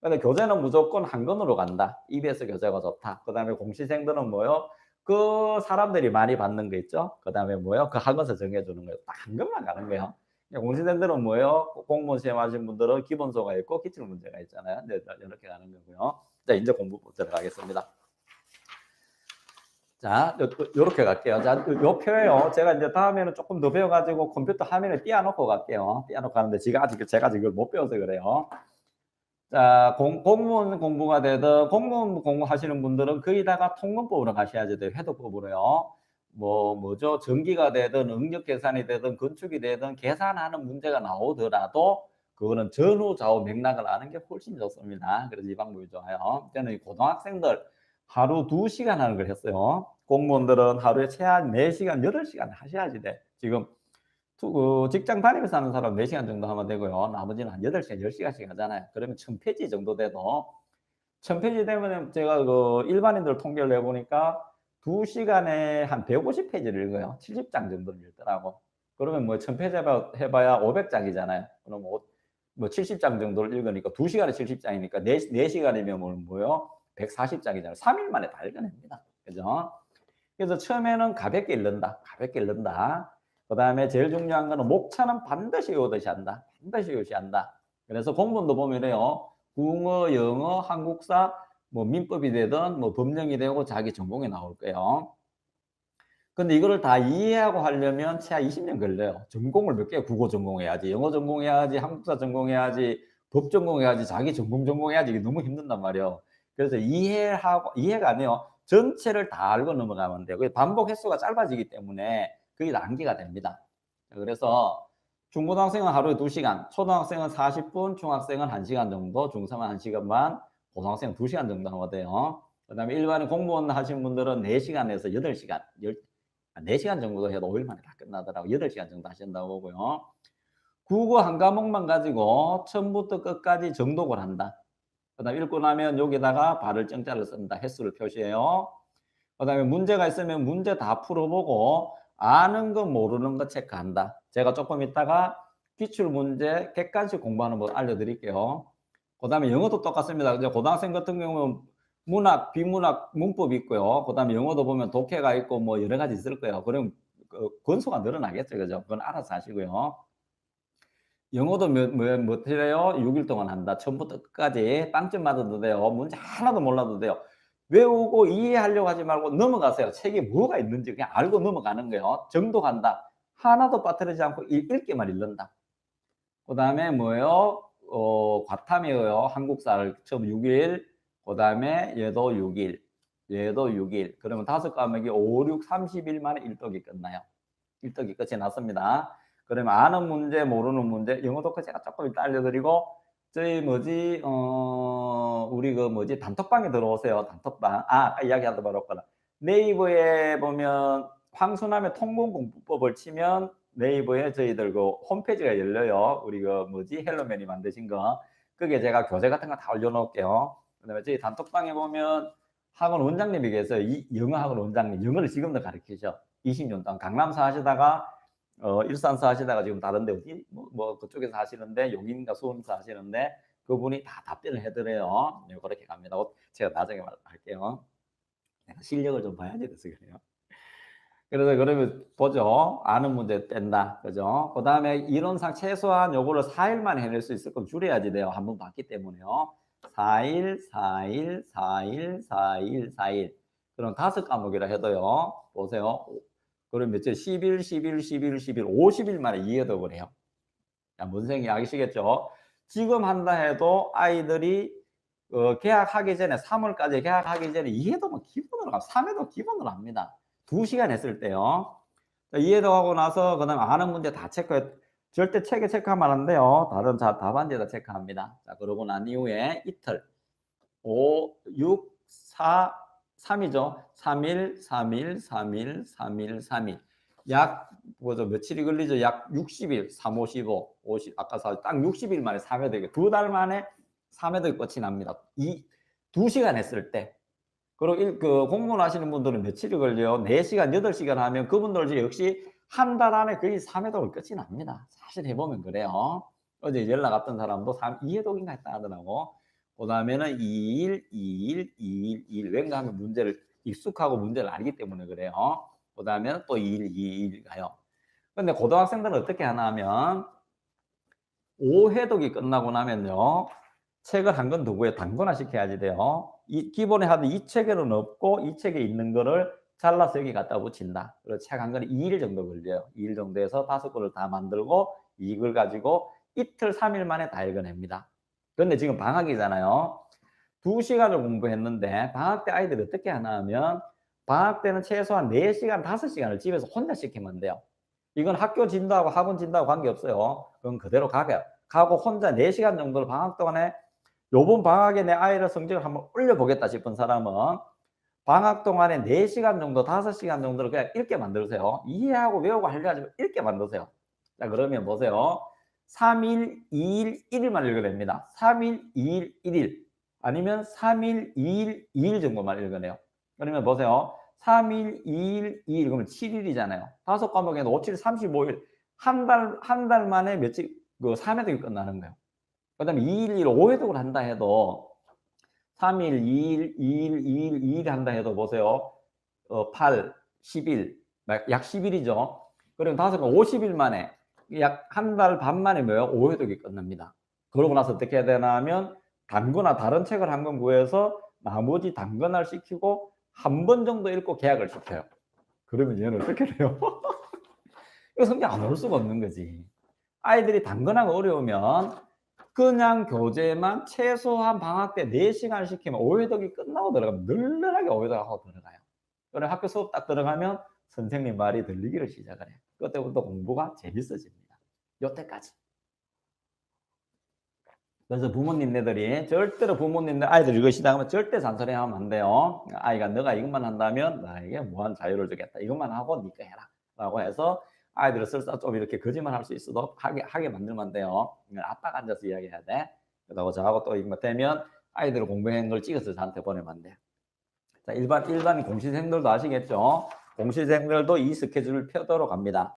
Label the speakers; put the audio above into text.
Speaker 1: 근데 교재는 무조건 한 권으로 간다. EBS 교재가 좋다. 그 다음에 공시생들은 뭐요? 그 사람들이 많이 받는 거 있죠? 그 다음에 뭐요? 그 학원서 정해주는 거예요. 딱 한 권만 가는 거예요. 공시생들은 뭐요? 공무원 시험 하신 분들은 기본소가 있고 기출 문제가 있잖아요. 네, 이렇게 가는 거고요. 자, 이제 공부 들어가겠습니다. 자, 요, 요렇게 갈게요. 자, 요 표예요. 제가 이제 다음에는 조금 더 배워가지고 컴퓨터 화면에 띄워놓고 갈게요. 띄워놓고 가는데 제가 아직, 제가 지금 못 배워서 그래요. 자, 공, 공무원 공부가 되든 공무원 공부하시는 분들은 거기다가 통근법으로 가셔야지 돼요. 회도법으로요. 뭐, 뭐죠? 전기가 되든 응력 계산이 되든 건축이 되든 계산하는 문제가 나오더라도 그거는 전후 좌우 맥락을 아는 게 훨씬 좋습니다. 그래서 이 방법이 좋아요. 저는 이 고등학생들 하루 2시간 하는 걸 했어요. 공무원들은 하루에 최한 4시간, 8시간 하셔야지 돼. 지금 투- 그 직장 다니면서 하는 사람 4시간 정도 하면 되고요. 나머지는 한 8시간, 10시간씩 하잖아요. 그러면 1000페이지 정도 돼도 1000페이지 되면 제가 그 일반인들 통계를 내보니까 2시간에 한 150페이지를 읽어요. 70장 정도를 읽더라고. 그러면 뭐 1000페이지 해봐, 해봐야 500장이잖아요. 그럼 뭐, 뭐 70장 정도를 읽으니까 2시간에 70장이니까 4, 4시간이면 뭐, 뭐요? 140장이잖아요. 3일 만에 다 읽어냅니다. 그죠? 그래서 처음에는 가볍게 읽는다. 가볍게 읽는다. 그 다음에 제일 중요한 거는 목차는 반드시 외우듯이 한다. 반드시 외우시 한다. 그래서 공부도 보면요. 국어, 영어, 한국사, 뭐 민법이 되든 뭐 법령이 되고 자기 전공이 나올 거예요. 근데 이거를 다 이해하고 하려면 최하 20년 걸려요. 전공을 몇 개, 국어 전공해야지, 영어 전공해야지, 한국사 전공해야지, 법 전공해야지, 자기 전공 전공해야지. 이게 너무 힘든단 말이에요. 그래서 이해하고, 이해가 안 해요. 전체를 다 알고 넘어가면 돼요. 반복 횟수가 짧아지기 때문에 그게 난기가 됩니다. 그래서 중고등학생은 하루에 2시간, 초등학생은 40분, 중학생은 1시간 정도, 중3은 1시간만, 고등학생은 2시간 정도 하면 돼요. 그 다음에 일반인 공무원 하시는 분들은 4시간에서 8시간, 4시간 정도 해도 5일 만에 다 끝나더라고요. 8시간 정도 하신다고 보고요. 국어 한 과목만 가지고 처음부터 끝까지 정독을 한다. 그 다음에 읽고 나면 여기다가 발을 정자를 쓴다. 횟수를 표시해요. 그 다음에 문제가 있으면 문제 다 풀어보고 아는 거 모르는 거 체크한다. 제가 조금 있다가 기출 문제 객관식 공부하는 법 알려드릴게요. 그 다음에 영어도 똑같습니다. 이제 고등학생 같은 경우는 문학, 비문학, 문법이 있고요. 그 다음에 영어도 보면 독해가 있고 뭐 여러 가지 있을 거예요. 그럼 그 권수가 늘어나겠죠. 그죠? 그건 알아서 하시고요. 영어도 몇, 몇, 몇 해요? 6일 동안 한다. 처음부터 끝까지 빵점 맞아도 돼요. 문제 하나도 몰라도 돼요. 외우고 이해하려고 하지 말고 넘어가세요. 책에 뭐가 있는지 그냥 알고 넘어가는 거예요. 정독한다. 하나도 빠뜨리지 않고 읽, 읽기만 읽는다. 그 다음에 뭐예요? 어, 과탐이에요. 한국사를 처음 6일, 그 다음에 얘도 6일, 얘도 6일. 그러면 다섯 과목이 5, 6, 30일 만에 일독이 끝나요. 일독이 끝이 났습니다. 그러면 아는 문제, 모르는 문제, 영어 독해 제가 조금 이따 알려드리고, 저희 뭐지, 어, 우리 그 뭐지, 단톡방에 들어오세요. 단톡방. 아, 이야기하다 말았구나. 네이버에 보면 황순남의 통공공부법을 치면 네이버에 저희들 그 홈페이지가 열려요. 우리 그 뭐지, 헬로맨이 만드신 거. 그게 제가 교재 같은 거 다 올려놓을게요. 그 다음에 저희 단톡방에 보면 학원 원장님이 계세요. 이 영어 학원 원장님. 영어를 지금도 가르치죠. 20년 동안 강남사 하시다가 어, 일산사 하시다가 지금 다른 데 어디 뭐, 뭐 그쪽에서 하시는데 용인가 수원사 하시는데 그분이 다 답변을 해드려요. 네, 그렇게 갑니다. 어, 제가 나중에 말할게요. 실력을 좀 봐야지 돼서 그래요. 그래서 그러면 보죠. 아는 문제 뺀다. 그죠? 그 다음에 이론상 최소한 요거를 4일 만에 해낼 수 있을 거면 줄여야지 돼요. 한 번 봤기 때문에요. 4일, 4일, 4일, 4일, 4일. 그럼 다섯 과목이라 해도요. 보세요. 그럼 며칠? 10일, 10일, 10일, 10일, 50일 만에 이해독을 해요. 자, 뭔 생각이 아시겠죠? 지금 한다 해도 아이들이 어, 계약하기 전에 3월까지 계약하기 전에 이해독은 기본으로 가 3회도 기본으로 합니다. 2시간 했을 때요. 자, 이해독하고 나서 그 다음에 아는 문제 다 체크해. 절대 책에 체크하면 안 돼요. 다른 자, 답안지에다 체크합니다. 자, 그러고 난 이후에 이틀 5, 6, 4, 3이죠. 3일, 3일, 3일, 3일, 3일. 약, 뭐죠, 며칠이 걸리죠? 약 60일, 3, 55, 50, 아까 딱 60일 만에 3회되게, 두 달 만에 3회되게 끝이 납니다. 이, 2시간 했을 때. 그리고 일, 그 공무원 하시는 분들은 며칠이 걸려요? 4시간, 8시간 하면 그분들 역시 한 달 안에 거의 3회독을 끝이 납니다. 사실 해보면 그래요. 어제 연락 왔던 사람도 3, 2회독인가 했다 하더라고. 그 다음에는 2일, 2일, 2일, 2일. 왠가 하면 문제를 익숙하고 문제를 알기 때문에 그래요. 그 다음에는 또 2일, 2일 가요. 근데 고등학생들은 어떻게 하나 하면 5회독이 끝나고 나면요. 책을 한 권 두고에 단권화 시켜야지 돼요. 이 기본에 하던 이 책에는 없고 이 책에 있는 거를 잘라서 여기 갖다 붙인다. 그래서 책 한 권에 2일 정도 걸려요. 2일 정도에서 다섯 권을 다 만들고 이걸 가지고 이틀, 3일 만에 다 읽어냅니다. 그런데 지금 방학이잖아요. 두 시간을 공부했는데 방학 때 아이들이 어떻게 하나 하면 방학 때는 최소한 4시간, 5시간을 집에서 혼자 시키면 돼요. 이건 학교 진도하고 학원 진도하고 관계없어요. 그건 그대로 가게. 가고 혼자 4시간 정도를 방학 동안에 요번 방학에 내 아이의 성적을 한번 올려보겠다 싶은 사람은 방학 동안에 4시간 정도, 5시간 정도를 그냥 읽게 만들으세요. 이해하고 외우고 하려 하지 말고 읽게 만드세요. 자, 그러면 보세요. 3일, 2일, 1일만 읽어냅니다. 3일, 2일, 1일. 아니면 3일, 2일, 2일 정도만 읽어내요. 그러면 보세요. 3일, 2일, 2일, 그러면 7일이잖아요. 다섯 과목에는 5, 7, 35일. 한 달, 한 달 만에 며칠, 그 3회독이 끝나는 거예요. 그 다음에 2일, 1일, 5회독을 한다 해도 3일, 2일, 2일, 2일, 2일 한다 해도 보세요. 어, 8, 10일, 약 10일이죠. 그러면 다섯 번 50일 만에 약 한 달 반 만에 뭐요? 5회독이 끝납니다. 그러고 나서 어떻게 해야 되나 하면 단거나 다른 책을 한 권 구해서 나머지 단거나를 시키고 한 번 정도 읽고 계약을 시켜요. 그러면 얘는 어떻게 돼요? 이거 성적 안 올 수가 없는 거지. 아이들이 단거나가 어려우면 그냥 교재만 최소한 방학 때 4시간 시키면 5회독이 끝나고 들어가면 널널하게 5회독 하고 들어가요. 그래 학교 수업 딱 들어가면 선생님 말이 들리기를 시작을 해요. 그때부터 공부가 재밌어집니다. 요때까지. 그래서 부모님네들이 절대로 부모님들 아이들 이거 시작하면 절대 잔소리 하면 안 돼요. 아이가 너가 이것만 한다면 나에게 무한 자유를 주겠다. 이것만 하고 니가 해라. 라고 해서 아이들을 설사 좀 이렇게 거짓말 할 수 있어도 하게, 하게 만들면 돼요. 이건 아빠가 앉아서 이야기해야 돼. 그러고 저하고 또 이거 되면 아이들 공부한 걸 찍어서 저한테 보내면 안 돼요. 자, 일반, 일반 공시생들도 아시겠죠? 공시생들도 이 스케줄을 펴도록 합니다.